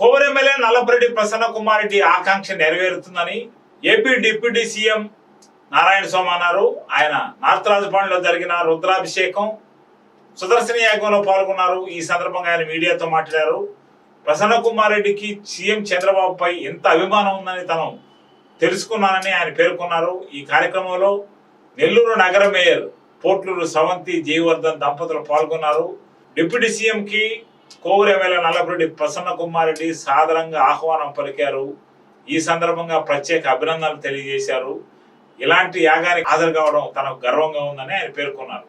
Kovur MLA Nallapareddy Prasanna Kumar Reddy ఆకాంక్ష నెరవేరుతుందని AP deputy CM Narayana Swamy అన్నారు. ఆయన నార్త్ రాజభవన్లో జరిగిన రుద్రాభిషేకం సుదర్శన యాగంలో పాల్గొన్నారు. ఈ సందర్భంగా ఆయన మీడియాతో మాట్లాడారు. ప్రసన్న కుమార్ రెడ్డికి సీఎం చంద్రబాబుపై ఎంత అభిమానం ఉందని తను తెలుసుకున్నానని ఆయన పేర్కొన్నారు. ఈ కార్యక్రమంలో నెల్లూరు నగర మేయర్ పోట్లూరు సవంతి జయవర్ధన్ దంపతులు పాల్గొన్నారు. డిప్యూటీ సీఎంకి కి నల్లపురెడ్డి ప్రసన్న కుమార్ రెడ్డి సాదరంగా ఆహ్వానం పలికారు. ఈ సందర్భంగా ప్రత్యేక అభినందనలు తెలియజేశారు. ఇలాంటి యాగానికి హాజరు కావడం తనకు గర్వంగా ఉందని ఆయన పేర్కొన్నారు.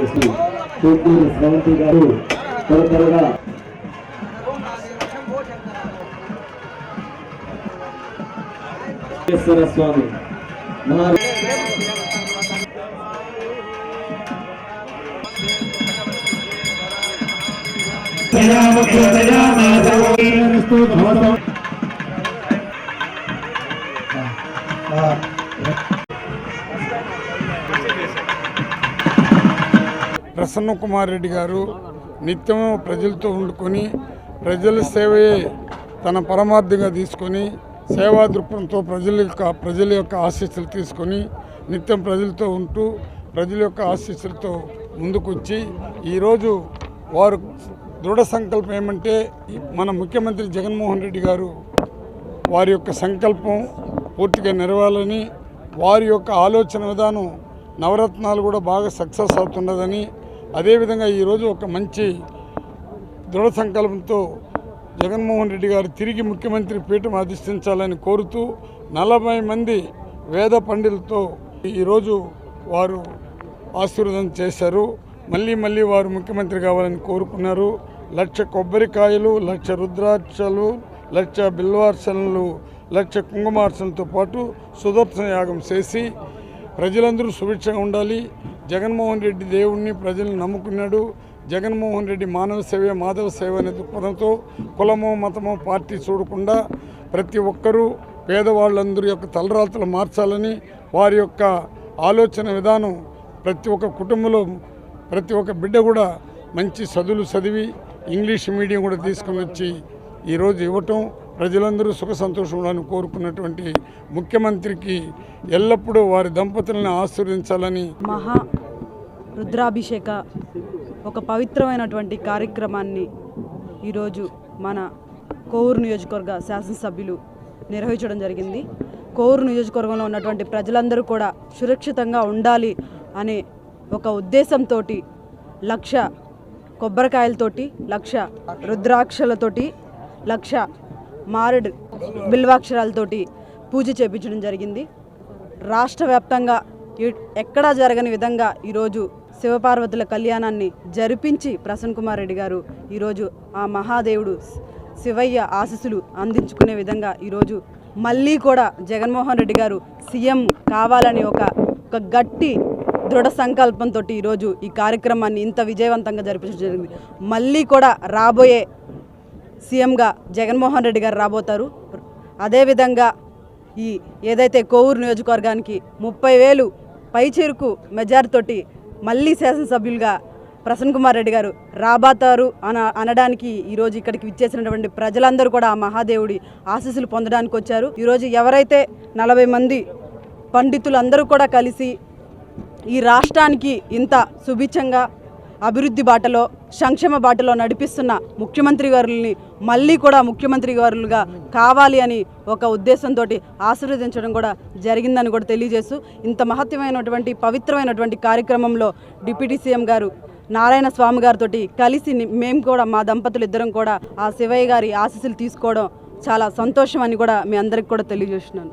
ఆహ్వానం తెలియజేసి తూర్పూరు గారు త్వర త్వరగా స్వామి మహా ప్రసన్న కుమార్ రెడ్డి గారు నిత్యము ప్రజలతో ఉండుకొని ప్రజల సేవయే తన పరమార్థంగా తీసుకొని సేవా దృక్పథంతో ప్రజల యొక్క ప్రజల యొక్క ఆశీస్సులు తీసుకొని నిత్యం ప్రజలతో ఉంటూ ప్రజల యొక్క ఆశీస్సులతో ముందుకొచ్చి ఈరోజు వారు దృఢ సంకల్పం ఏమంటే మన ముఖ్యమంత్రి జగన్మోహన్ రెడ్డి గారు వారి యొక్క సంకల్పం పూర్తిగా నెరవేరాలని వారి యొక్క ఆలోచన విధానం నవరత్నాలు కూడా బాగా సక్సెస్ అవుతున్నదని అదేవిధంగా ఈరోజు ఒక మంచి దృఢ సంకల్పంతో జగన్మోహన్ రెడ్డి గారు తిరిగి ముఖ్యమంత్రి పీఠం అధిష్ఠించాలని కోరుతూ నలభై మంది వేద పండితులతో ఈరోజు వారు ఆశీర్వాదం చేశారు. మళ్ళీ మళ్ళీ వారు ముఖ్యమంత్రి కావాలని కోరుకున్నారు. లక్ష కొబ్బరికాయలు లక్ష రుద్రాక్షలు లక్ష బిల్వార్చనలు లక్ష కుంకుమార్చనలతో పాటు సుదర్శన యాగం చేసి ప్రజలందరూ సుభిక్షంగా ఉండాలి. జగన్మోహన్ రెడ్డి దేవుణ్ణి ప్రజలను నమ్ముకున్నాడు. జగన్మోహన్ రెడ్డి మానవ సేవ మాధవ సేవ అనే దృక్పథంతో కులమో మతమో పార్టీ చూడకుండా ప్రతి ఒక్కరూ పేదవాళ్ళందరి యొక్క తలరాతలు మార్చాలని వారి యొక్క ఆలోచన విధానం ప్రతి ఒక్క కుటుంబంలో ప్రతి ఒక్క బిడ్డ కూడా మంచి చదువులు చదివి ఇంగ్లీష్ మీడియం కూడా తీసుకుని వచ్చి ఈరోజు ఇవ్వటం ప్రజలందరూ సుఖ సంతోషంలో కోరుకున్నటువంటి ముఖ్యమంత్రికి ఎల్లప్పుడూ వారి దంపతులను ఆశీర్వదించాలని మహా రుద్రాభిషేక ఒక పవిత్రమైనటువంటి కార్యక్రమాన్ని ఈరోజు మన కోవూరు నియోజకవర్గ శాసనసభ్యులు నిర్వహించడం జరిగింది. కోవూరు నియోజకవర్గంలో ఉన్నటువంటి ప్రజలందరూ కూడా సురక్షితంగా ఉండాలి అనే ఒక ఉద్దేశంతో లక్ష కొబ్బరికాయలతోటి లక్ష రుద్రాక్షలతోటి లక్ష మారేడు బిల్వాక్షరాలతోటి పూజ చేపించడం జరిగింది. రాష్ట్ర వ్యాప్తంగా ఎ- ఎక్కడా జరగని విధంగా ఈరోజు శివపార్వతుల కళ్యాణాన్ని జరిపించి ప్రసన్న కుమార్ రెడ్డి గారు ఈరోజు ఆ మహాదేవుడు శివయ్య ఆశీస్సులు అందించుకునే విధంగా ఈరోజు మళ్ళీ కూడా జగన్మోహన్ రెడ్డి గారు సీఎం కావాలని ఒక ఒక గట్టి దృఢ సంకల్పంతో ఈరోజు ఈ కార్యక్రమాన్ని ఇంత విజయవంతంగా జరిపించడం జరిగింది. మళ్ళీ కూడా రాబోయే సీఎంగా జగన్మోహన్ రెడ్డి గారు రాబోతారు. అదేవిధంగా ఈ ఏదైతే కోవూరు నియోజకవర్గానికి ముప్పై వేలు పైచేరుకు మెజారితోటి మళ్ళీ శాసనసభ్యులుగా ప్రసన్న కుమార్ రెడ్డి గారు రాబోతారు అన అనడానికి ఈరోజు ఇక్కడికి విచ్చేసినటువంటి ప్రజలందరూ కూడా ఆ మహాదేవుడి ఆశీస్సులు పొందడానికి వచ్చారు. ఈరోజు ఎవరైతే నలభై మంది పండితులందరూ కూడా కలిసి ఈ రాష్ట్రానికి ఇంత సుభిక్షంగా అభివృద్ధి బాటలో సంక్షేమ బాటలో నడిపిస్తున్న ముఖ్యమంత్రి గారుల్ని మళ్ళీ కూడా ముఖ్యమంత్రి గారులుగా కావాలి అని ఒక ఉద్దేశంతో ఆశీర్వదించడం కూడా జరిగిందని కూడా తెలియజేస్తూ ఇంత మహత్యమైనటువంటి పవిత్రమైనటువంటి కార్యక్రమంలో డిప్యూటీ సీఎం గారు నారాయణ స్వామి గారితో కలిసి మేము కూడా మా దంపతులు ఇద్దరం కూడా ఆ శివయ్య గారి ఆశీస్సులు తీసుకోవడం చాలా సంతోషం అని కూడా మీ అందరికి కూడా తెలియజేస్తున్నాను.